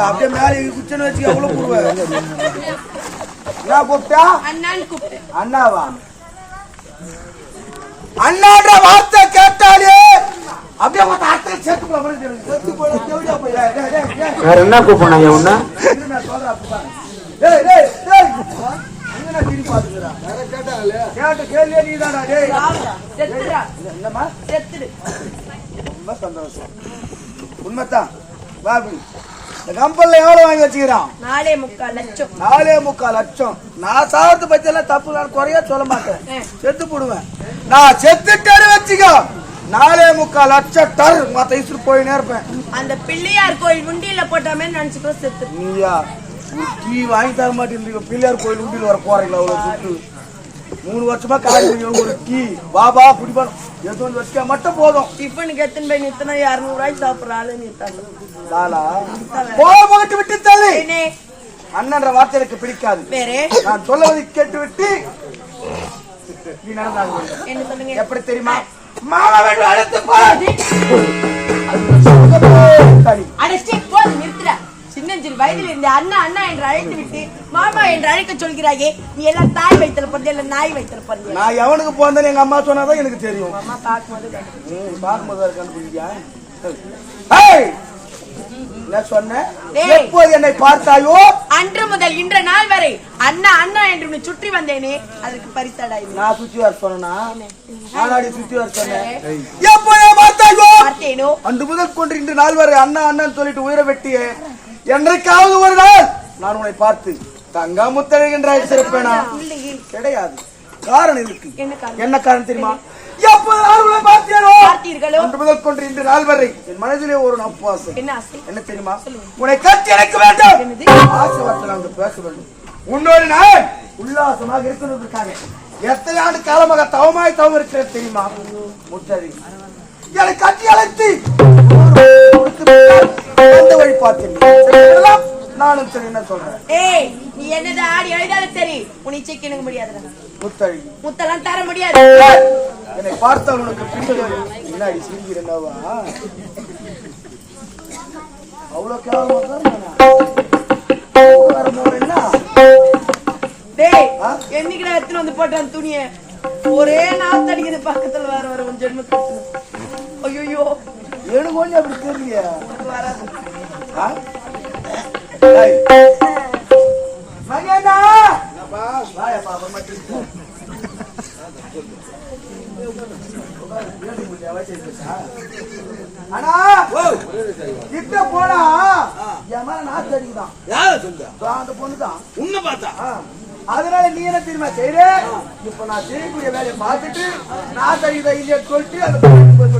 அப்படியே மேலே குச்சனை வச்சு எவ்வளவு போடுவேன் என்ன கூப்பிட்டா அண்ணான்னு கூப்பிட்டேன் அண்ணாவா அண்ணான்ற வார்த்தை கேட்டாலே அப்படியே அத்தை போல போல தேவையா போய் வேற என்ன கூப்பிடுறாங்க நான் சொல்றேன் அப்படிதான். டேய், டேய், டேய். எங்க நான் திரும்பி பார்த்துக்கிறேன்? கேட்ட கேள்வியே டேய்? செத்துடா. என்னம்மா செத்துடு. ரொம்ப சந்தோஷம். உண்மைத்தான் பாபு இந்த கம்பெனில எவ்வளவு வாங்கி வச்சுக்கிறான்? நாலே முக்கால் லட்சம். நாலே முக்கால் லட்சம். நான் சாவத்து பத்தி எல்லாம் தப்பு நான் குறைய சொல்ல மாட்டேன். செத்து போடுவேன். நான் செத்துட்டேன்னு வச்சுக்கோ. நாலே முக்கால் லட்சம் டர். மத்த இசுறு போயினே இருப்பேன். அந்த பிள்ளையார் கோயில் உண்டியில போட்ட மாதிரி நினைச்சுக்கோ செத்து நீயா டீ வாங்கி தர மாட்டேன் பிள்ளையார் கோயில் உண்டியில் வர போறீங்களா அவ்வளவு சுட்டு மூணு வருஷமா காலேஜ் ஒரு டீ பாபா குடிப்பா எது வந்து வச்சுக்க மட்டும் போதும். டிஃபனுக்கு எத்தனை போய் நித்தனா? இரநூறு ரூபாய்க்கு சாப்பிடுற ஆளு நிறுத்தாங்க லாலா போகட்டு விட்டு தள்ளி. அண்ணன்ற வார்த்தை எனக்கு பிடிக்காது. நான் சொல்லுவதை கேட்டுவிட்டு நீ நடந்தாங்க எப்படி தெரியுமா? மாமா வேண்டும் வயதில் இருந்த அண்ணா அண்ணா என்று அழைத்து விட்டு மாமா என்று அழைக்க சொல்கிறாயே நீ எல்லாம் தாய் வைத்தல பிறந்த இல்ல நாய் வைத்தல பிறந்த நான் எவனுக்கு போந்தேன்னு எங்க அம்மா சொன்னாதான் எனக்கு தெரியும். அம்மா பார்க்கும்போது பார்க்கும்போது கண்டுபிடிக்கியா? எப்போது என்னை பார்த்தாயோ? அன்று முதல் இன்ற நாள் வரை அண்ணா அண்ணா என்று சுற்றி வந்தேனே அதற்கு பரிசாடா இது நான் சுத்தி வர சொன்னா சுத்தி வர சொன்னேன். எப்போது பார்த்தாயோ? பார்த்தேனோ? அன்று முதல் கொண்டு இன்று நாள் வரை அண்ணா அண்ணன் சொல்லிட்டு உயிரை வெட்டியே. என்றைக்காவது ஒரு நாள் நான் உன்னை பார்த்து தங்கா முத்தழகின்றாய் சிறப்பேனா? கிடையாது. காரணம் இருக்கு என்ன காரணம்? தெரியுமா? முதல் கொண்டு இன்று நாள் வரை என் மனதிலே ஒரு நப்பாசை. என்ன தெரியுமா? உன்னை கட்டி எனக்கு வேண்டும்? ஆசை வார்த்தை பேச வேண்டும். உன்னோடு நான் உல்லாசமாக இருக்கணுன்றதுக்காக எத்தனை ஆண்டு காலமாக தவமாய் தவம் இருக்கிறது தெரியுமா? முத்தழி என்னை கட்டி அழைத்து பார்த்தேன் இதெல்லாம் நானும் சரி என்ன சொல்றேன்? ஏய் நீ என்னது ஆடி எழுதாலும் சரி உன் எனக்கு முடியாதுடா முத்தழி முத்தெல்லாம் தர முடியாது. என்னை பார்த்தால் உனக்கு பிடிக்கல முன்னாடி சிரிக்கிறேன்னாவா அவ்வளவு கேவலமா நானா? என்ன? டேய்? என்னைக்குடா எடுத்துன்னு வந்து போட்டான் துணிய? ஒரே நாத்து அடிக்குது பக்கத்துல வேற வர உன் ஜென்மத்துக்கு. ஐயோ எனக்கு கொஞ்சம் அப்படி தெரியலையே? வராது. ஆ? வாயப்பா, அப்புறமா அண்ணா கிட்ட போனா என் மேல நாத்து அடிக்குதான் யார சொல்ற அந்த பொண்ணுதான் உன்னை பார்த்தா ஆ. அதனால நீ என்ன தெரியுமா செய்யற இப்ப நான் செய்யக்கூடிய வேலையை பார்த்துட்டு நான் செய்த இல்லையா சொல்லிட்டு அந்த பொண்ணுக்கு போய்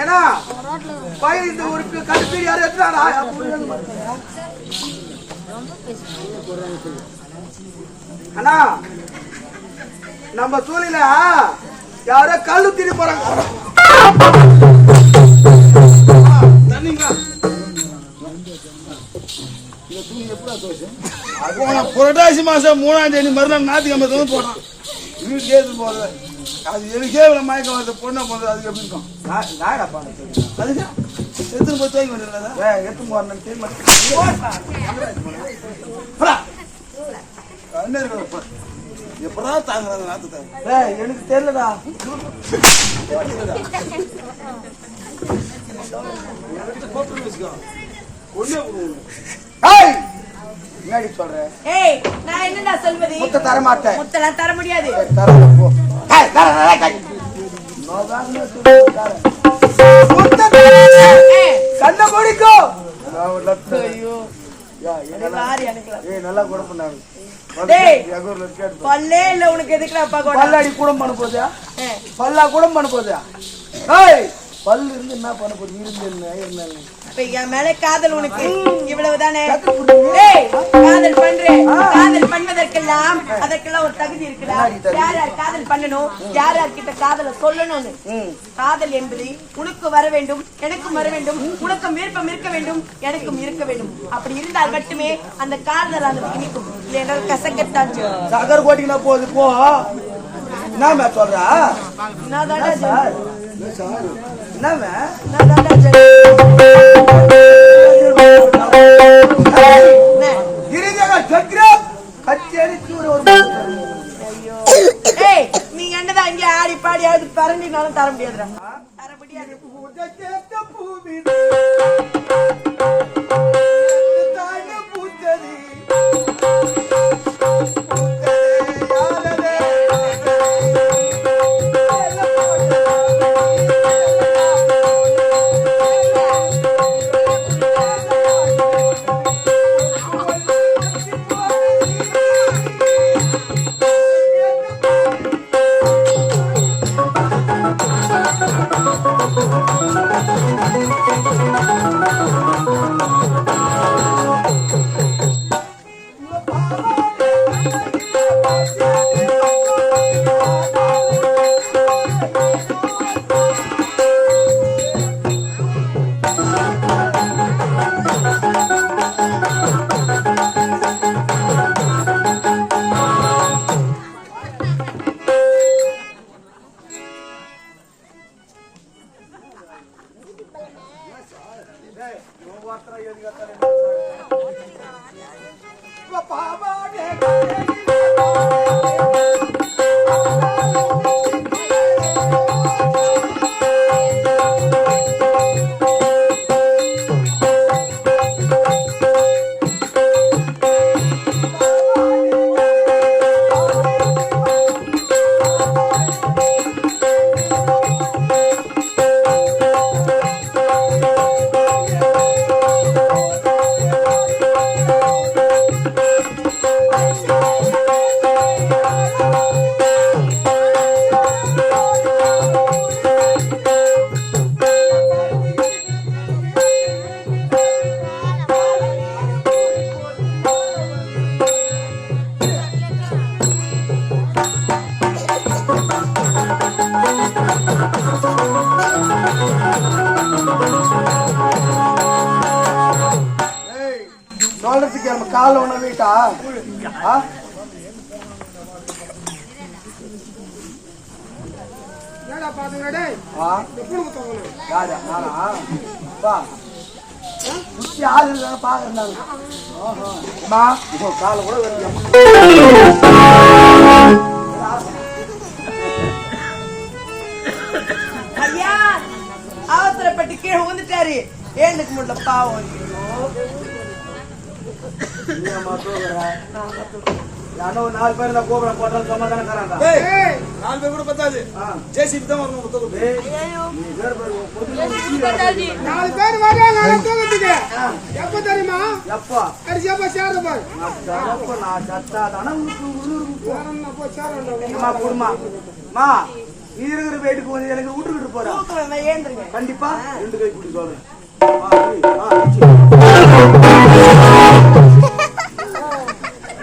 ஏன்னா, பையன் இந்த ஒரு யாரும் எடுத்துட்டாங்களா? அண்ணா நம்ம சூழல யாரோ கல்லு திரி போறாங்க தண்ணிங்களா போன புரட்டாசி மாசம் மூணாம் தேதி மறுநாள் ஞாயிற்றுக்கிழமை வந்து போனான் வீட்டுக்கு ஏது போறது அது எனக்கே இவ்வளவு மயக்கம் வருது பொண்ணை போறது அதுக்கு எப்படி இருக்கும்? பண்ண அதுக்கு? எடுத்துன்னு போய் தூங்கி வந்துடுறதா ஏய் எடுத்து போறேன்னு தெரியுமா என்ன இருக்கிற எப்பதான் தாங்குறது நாத்து எனக்கு தெரியலடா. கொடுங்க ஏய்! என்னடி சொல்ற? ஏய் நான் என்னடா சொல்வது? முத்த தர மாட்டேன். முத்தெல்லாம் தர முடியாது. தரேன், போ. ஏய், கை. முத்த கண்ணை. ஐயோ. ஏய், நல்லா கூட பாரு. பல்லே இல்ல உனக்கு எதுக்குடா அப்பா கூட பல்லாடி கூட பண்ண போதா பல்லா கூட பண்ண போதா ஏய் பல்லு இருந்து என்ன பண்ண போகுது இருந்து என்ன என்ன? இப்ப என் மேல காதல் உனக்கு. இவ்வளவுதானே? காதல் பண்றேன் காதல் பண்ணுவதற்கெல்லாம் அதற்கெல்லாம் ஒரு தகுதி இருக்குடா? யார் யார் காதல் பண்ணணும்? யார் யார் கிட்ட காதல சொல்லணும்னு. காதல் என்பது உனக்கு வர வேண்டும் எனக்கும் வர வேண்டும் உனக்கும் விருப்பம் இருக்க வேண்டும் எனக்கும் இருக்க வேண்டும். அப்படி இருந்தால் மட்டுமே அந்த காதல் அந்த இனிக்கும். இல்லை என்றால் கசக்கத்தான். சகர் கோட்டிங்களா போகுது போ. என்ன சொல்ற? நான் தாண்டா சார் சொல்றேன். என்ன நான் தாண்டா சொல்றேன். என்ன? இருதக சக்கரம் கச்சேரி தூர ஒரு மனுஷன். ஐயோ. ஏய், நீங்க என்னதான் இங்க ஆடி பாடி அது பரண்டினாலும் தர முடியாதுடா ஆள் இருக்காங்க, பாக்குறேன் நானு. அம்மா, இதோ காலை கூட அவசரப்பட்டு கீழே விழுந்துட்டாரு. ஏழுக்கு முடியல பாவம் ஐயோ. நீயம்மா தூக்குற. யாரோ ஒரு நாலு பேர் இந்த கோபுரம் போட்டாலும் சமாதானக்காரங்க. ஏய், நாலு பேர் கூட பத்தாது. ஆ. ஜேசிபி தான் வரணும். நாலு பேர் வராங்க எப்ப தெரியுமா? எப்பா? கடைசி எப்ப சேர பாரு. நான் சத்தாதான உள்ளூர் வேற போய் சேர அம்மா குடுமா? அம்மா நீ இருக்கிற வீட்டுக்கு வந்து எனக்கு விட்டுக்கிட்டு போறா தூக்கம் வேணா, ஏந்திருங்க கண்டிப்பா ரெண்டு கை குடி சொல்றேன்